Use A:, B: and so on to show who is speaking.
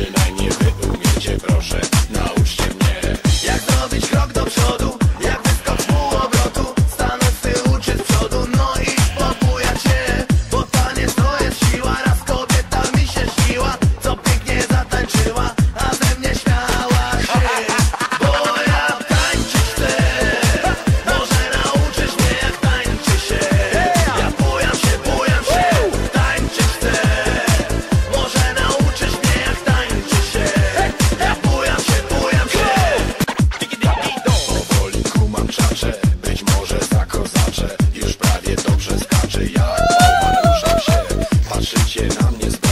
A: option. Patrzycie na mnie z